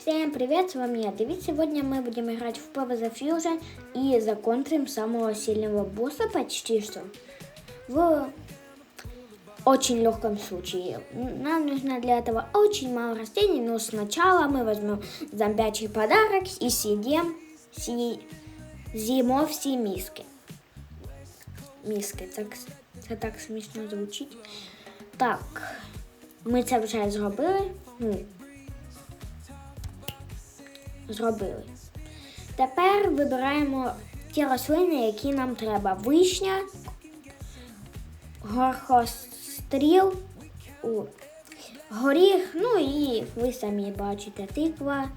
Всем привет, с вами я, Давид. Сегодня мы будем играть в PvZ Fusion и законтрим самого сильного босса почти что в очень легком случае. Нам нужно для этого очень мало растений, но сначала мы возьмем зомбячий подарок и съедим си... з'їмо всі мізки. Мізки, це, це так смішно звучить. Так, ми це вже зробили. Ну, зробили. Тепер вибираємо ті рослини, які нам треба. Вишня, горхостріл, горіх, ну і ви самі бачите, тиква,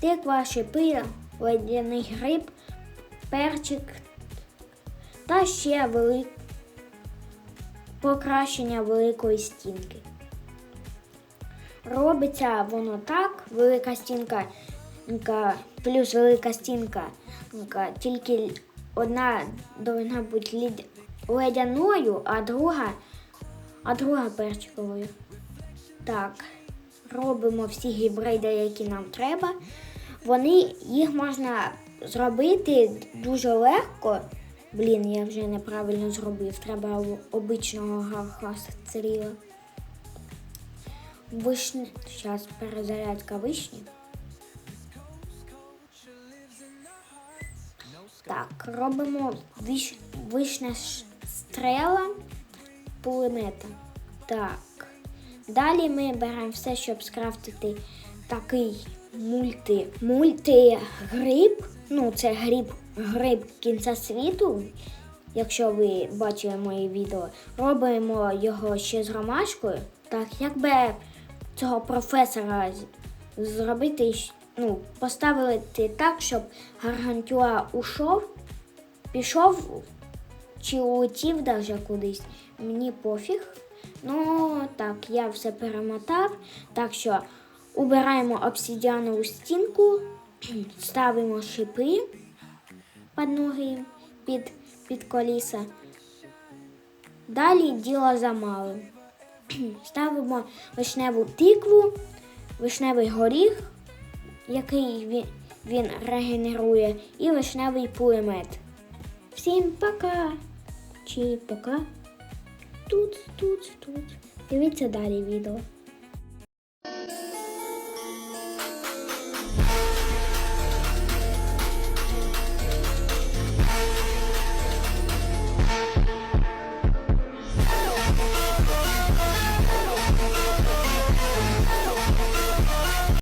тиква, шипи, ледяний гриб, перчик та ще велик... покращення великої стінки. Робиться воно так, велика стінка Нка, плюс велика стінка. Тільки одна повинна бути ледяною, а друга, а друга перчиковою. Так, робимо всі гібриди, які нам треба. Вони їх можна зробити дуже легко. Блін, я вже неправильно зробив. Треба обичного гархастріла. Вишня. Зараз перезарядка вишні. Так, робимо виш... вишня стрела пулемета. Так. Далі ми беремо все, щоб скрафтити такий мульти, мультигриб. Ну, це гриб, гриб кінця світу. Якщо ви бачили моє відео, робимо його ще з ромашкою. Так, якби цього професора зробити, ну, поставити так, щоб Гаргантюа ушов, пішов чи улетів даже кудись. Мені пофіг. Ну так, я все перемотав. Так що убираємо обсидіанову стінку, ставимо шипи під ноги, під, під коліса. Далі діло за малим. Ставимо вишневу тикву, вишневий горіх, який він, він регенерує, і вишневий пулемет. Всім пока! Чи пока? Тут, тут, тут. Дивіться далі відео.